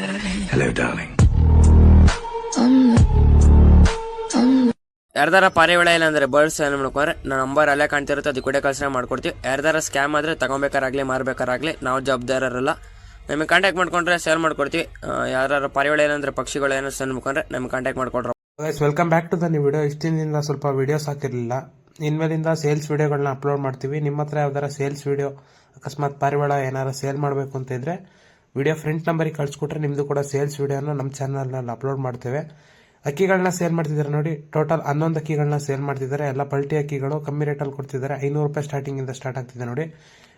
Hello, darling. ಯಾರ್ದಾರ ಪಾರಿವಾಳ ಇಲ್ಲ ಅಂದ್ರೆ ಬರ್ಡ್ಸ್ ಏನು ಮಾಡ್ಕೊಂಡ್ರೆ? ನನ್ನ ನಂಬರ್ ಅಲ್ಲೇ ಕಾಣ್ತಿರುತ್ತೆ ಅದು ಕೂಡ ಕಳ್ಸನೆ ಮಾಡ್ಕೊಡ್ತೀವಿ. ಯಾರ್ದಾರ ಸ್ಕ್ಯಾಮ್ ಆದರೆ ತಗೊಬೇಕಾರಾಗ್ಲಿ ಮಾರ್ಬೇಕಾರಾಗ್ಲಿ ನಾವು ಜವಾಬ್ದಾರರಲ್ಲ. ನಿಮಗೆ ಕಾಂಟ್ಯಾಕ್ಟ್ ಮಾಡ್ಕೊಂಡ್ರೆ ಸೇಲ್ ಮಾಡ್ಕೊಡ್ತೀವಿ. ಯಾರು ಪಾರಿವಾಳ ಏನಂದ್ರೆ ಪಕ್ಷಿಗಳು ಏನೋ ಸೆಂಡ್ ಮಾಡ್ಕೊಂಡ್ರೆ ನಮ್ಗೆ ಕಾಂಟ್ಯಾಕ್ಟ್ ಮಾಡ್ಕೊಡ್ರ. ವೆಲ್ಕಮ್ ಬ್ಯಾಕ್ ಟು ದ ನೀವು ವಿಡಿಯೋ ಇಷ್ಟು ದಿನದಿಂದ ಸ್ವಲ್ಪ ವಿಡಿಯೋಸ್ ಹಾಕಿರಲಿಲ್ಲ. ಇನ್ಮೇಲಿಂದ ಸೇಲ್ಸ್ ವಿಡಿಯೋಗಳನ್ನ ಅಪ್ಲೋಡ್ ಮಾಡ್ತೀವಿ. ನಿಮ್ಮ ಹತ್ರ ಯಾವ್ದಾರ ಸೇಲ್ಸ್ ವಿಡಿಯೋ ಅಕಸ್ಮಾತ್ ಪಾರಿವಾಳ ಏನಾರ ಸೇಲ್ ಮಾಡಬೇಕು ಅಂತ ಇದ್ರೆ ವಿಡಿಯೋ ಫ್ರಂಟ್ ನಂಬರಿಗೆ ಕಳಿಸ್ಕೊಟ್ರೆ ನಿಮ್ಮದು ಕೂಡ ಸೇಲ್ಸ್ ವಿಡಿಯೋನ ನಮ್ಮ ಚಾನಲ್ನಲ್ಲಿ ಅಪ್ಲೋಡ್ ಮಾಡ್ತೇವೆ. ಅಕ್ಕಿಗಳನ್ನ ಸೇಲ್ ಮಾಡ್ತಿದ್ದಾರೆ ನೋಡಿ, ಟೋಟಲ್ ಹನ್ನೊಂದು ಅಕ್ಕಿಗಳನ್ನ ಸೇಲ್ ಮಾಡ್ತಿದ್ದಾರೆ. ಎಲ್ಲ ಪಲ್ಟಿ ಅಕ್ಕಿಗಳು ಕಮ್ಮಿ ರೇಟಲ್ಲಿ ಕೊಡ್ತಿದ್ದಾರೆ. ಐನೂರು ರೂಪಾಯಿ ಸ್ಟಾರ್ಟಿಂಗಿಂದ ಸ್ಟಾರ್ಟ್ ಆಗ್ತಿದೆ ನೋಡಿ.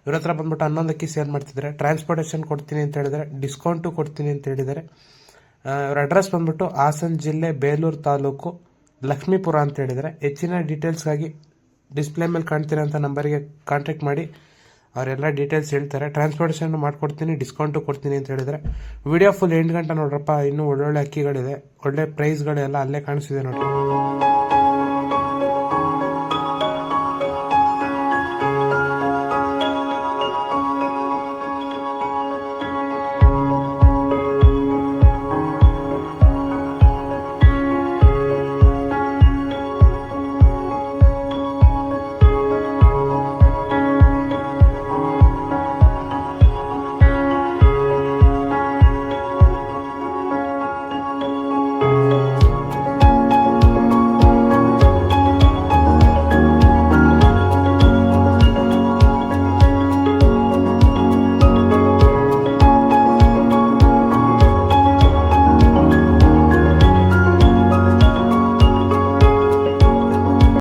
ಇವ್ರ ಹತ್ರ ಬಂದ್ಬಿಟ್ಟು ಹನ್ನೊಂದು ಅಕ್ಕಿ ಸೇಲ್ ಮಾಡ್ತಿದ್ದಾರೆ. ಟ್ರಾನ್ಸ್ಪೋರ್ಟೇಷನ್ ಕೊಡ್ತೀನಿ ಅಂತ ಹೇಳಿದರೆ ಡಿಸ್ಕೌಂಟು ಕೊಡ್ತೀನಿ ಅಂತ ಹೇಳಿದ್ದಾರೆ. ಇವ್ರ ಅಡ್ರೆಸ್ ಬಂದ್ಬಿಟ್ಟು ಹಾಸನ ಜಿಲ್ಲೆ ಬೇಲೂರು ತಾಲೂಕು ಲಕ್ಷ್ಮೀಪುರ ಅಂತ ಹೇಳಿದರೆ ಹೆಚ್ಚಿನ ಡೀಟೇಲ್ಸ್ಗಾಗಿ ಡಿಸ್ಪ್ಲೇ ಮೇಲೆ ಕಾಣ್ತೀರಂತ ನಂಬರಿಗೆ ಕಾಂಟ್ಯಾಕ್ಟ್ ಮಾಡಿ. ಅವರೆಲ್ಲ ಡೀಟೇಲ್ಸ್ ಹೇಳ್ತಾರೆ. ಟ್ರಾನ್ಸ್ಪೋರ್ಟೇಷನ್ ಮಾಡ್ಕೊಡ್ತೀನಿ ಡಿಸ್ಕೌಂಟು ಕೊಡ್ತೀನಿ ಅಂತ ಹೇಳಿದರೆ ವಿಡಿಯೋ ಫುಲ್ ಎಂಟು ಗಂಟೆ ನೋಡ್ರಪ್ಪ, ಇನ್ನೂ ಒಳ್ಳೊಳ್ಳೆ ಅಕ್ಕಿಗಳಿದೆ, ಒಳ್ಳೆ ಪ್ರೈಸ್ಗಳೆಲ್ಲ ಅಲ್ಲೇ ಕಾಣಿಸಿದೆ ನೋಡ್ರಿ.